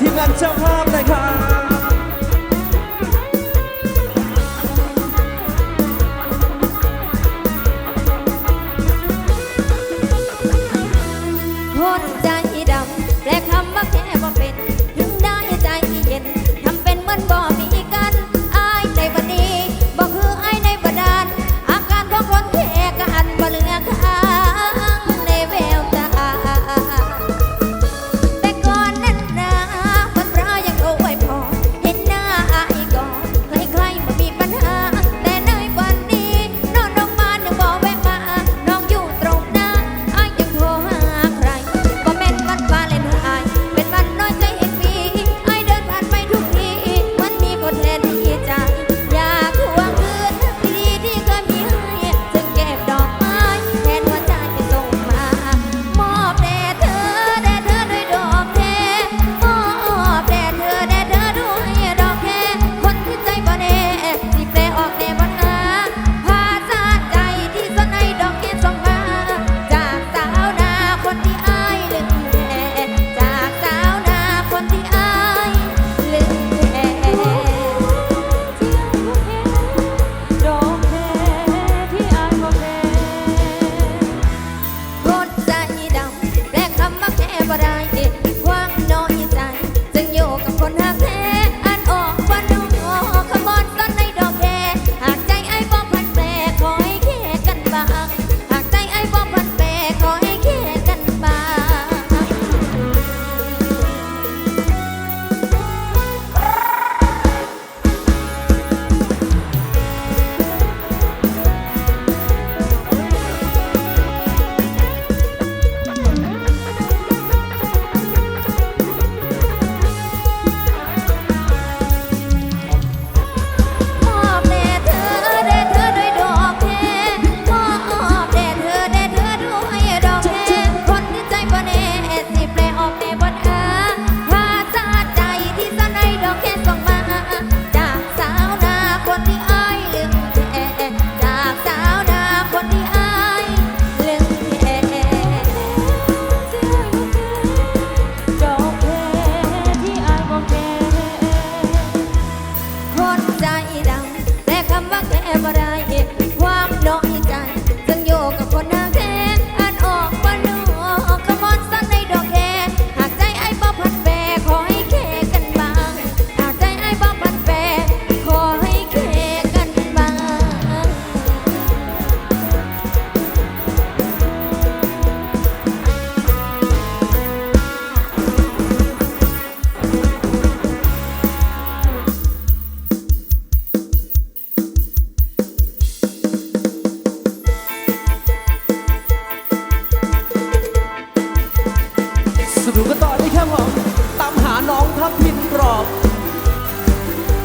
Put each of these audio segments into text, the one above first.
ทีมงานเจ้าภาพนะครับ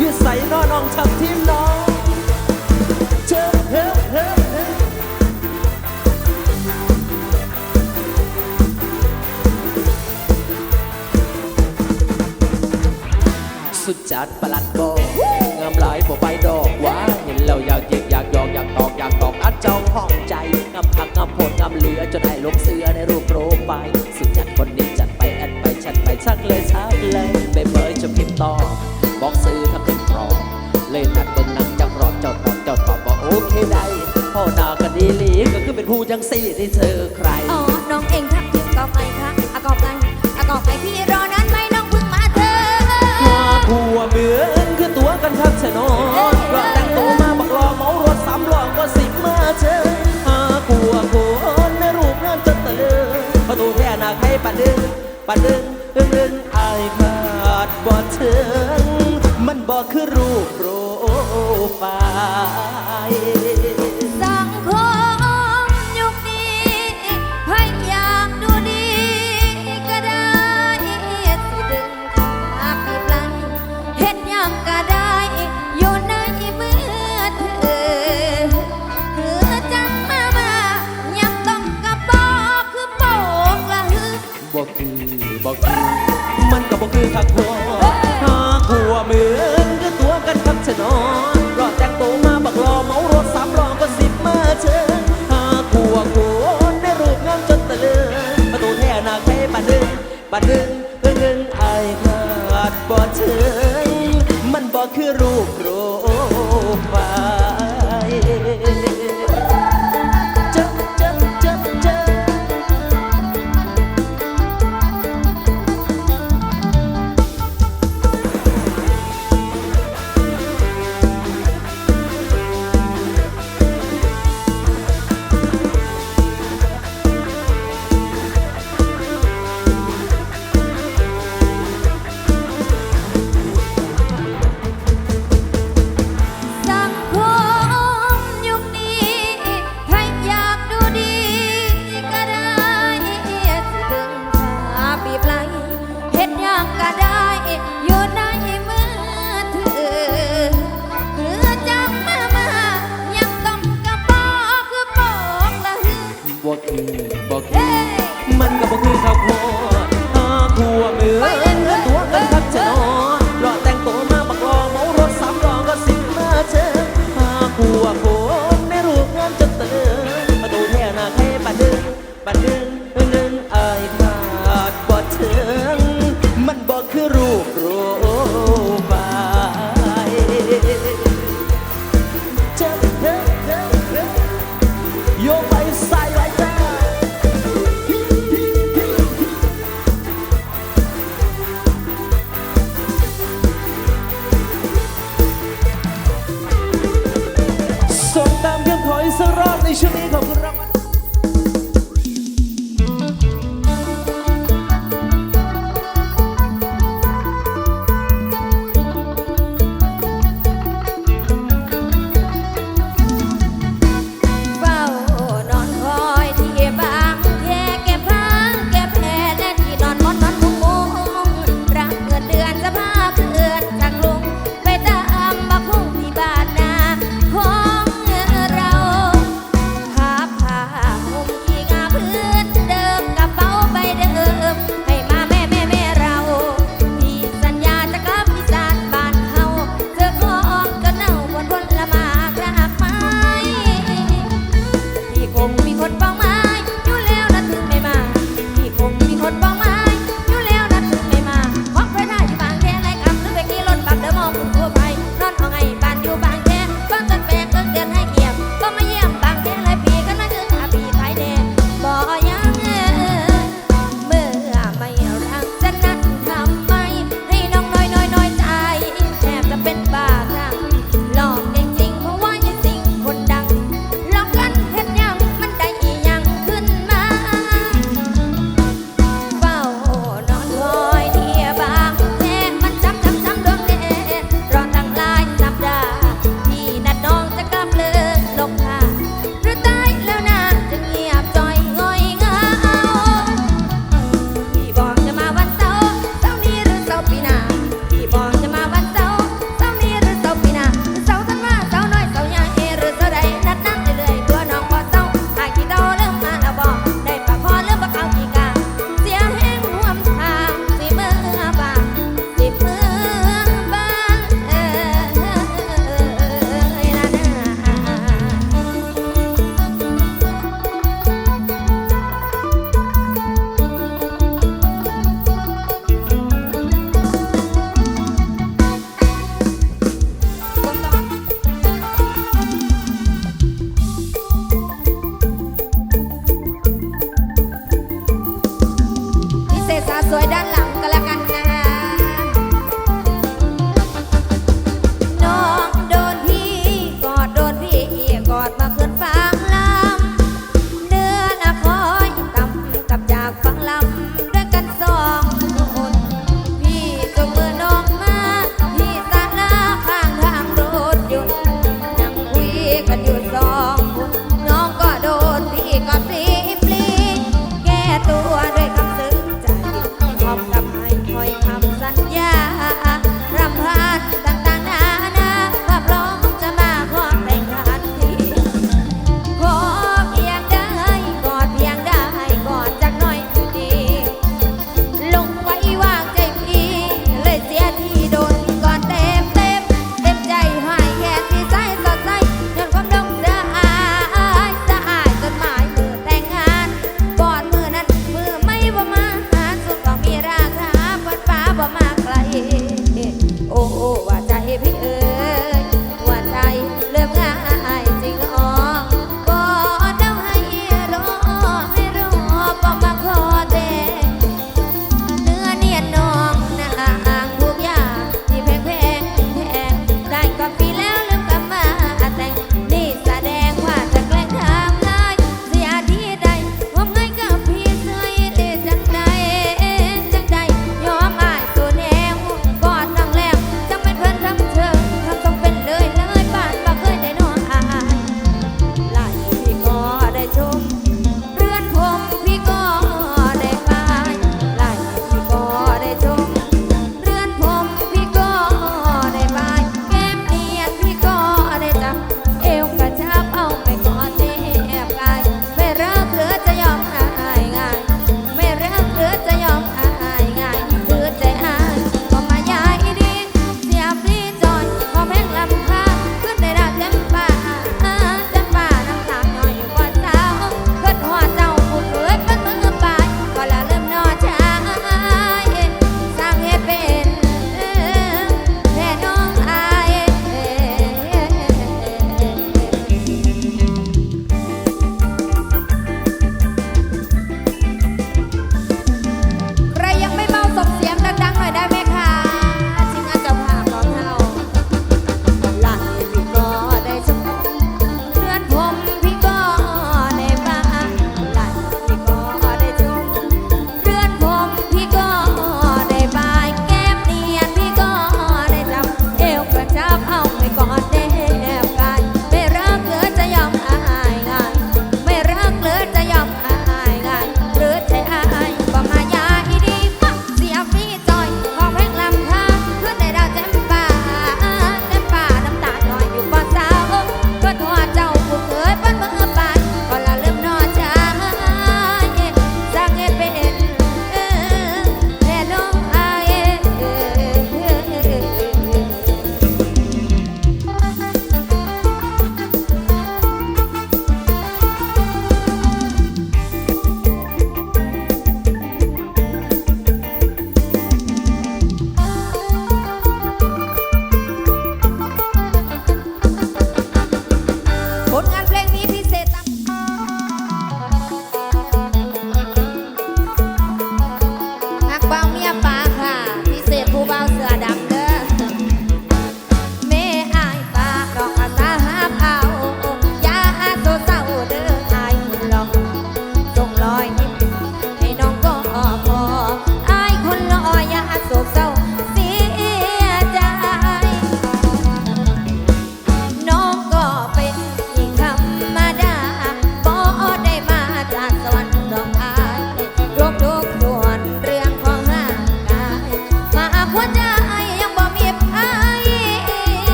ยืดใส่นอน้องชับทีมน้องเชิญเฮ้เฮ้เฮ้สุดจัดประหลัดบอกงามหลายบ่ใบดอกว่าเห็นแล้วอยากเยิกอยากยอกอยากตอกอยากตอกอัดเจ้าห้องใจงามผักงามโพดงามเหลือจนได้ลงเสือในรูปโปรไฟล์สุดจัดคนนี้จัดไปแอดไปชัดไปชักเลยชักเลยไปเบยจะพิมพ์ต่อบอกซื้อ กโอเคได้พ่อดากันดีหลีก็คือเป็นผู้จังสี่ที่เธอใคร อ๋อ น้องเองทักถึงกอบไงคะอะกอบไงอะกอบไงพี่รอนานไหมน้องเพิ่งมาเธอว่าผัวเหมือนคือตัวกันทักชะนอนรอแต่งตัวมาบักรอเมารถสามล้อก็สิบมาเจอหาผัวคนในรูปงานจนตะลึงประตูแท่นาให้ปัดดึงปัดดึง บัดนึงปัดนึงเพิ่งไอ้ขาดบ่เฉยมันบ่คือรูปรู พียงขออีกสักรอบในช่วงนี้ขอบคุณรางวัล but my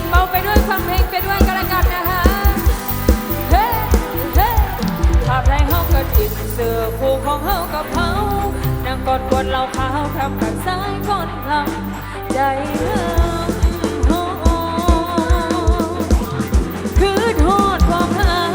งเบาไปด้วยฟังเพลงไปด้วยกันละกันนะฮะเฮ้เฮ้ภาพไรเฮาก็ติดเสื้อผูกของเฮากับเฮานางกอดกวดเราขาวทำกับสายก่อนทำใจเฮาคือทอดความหา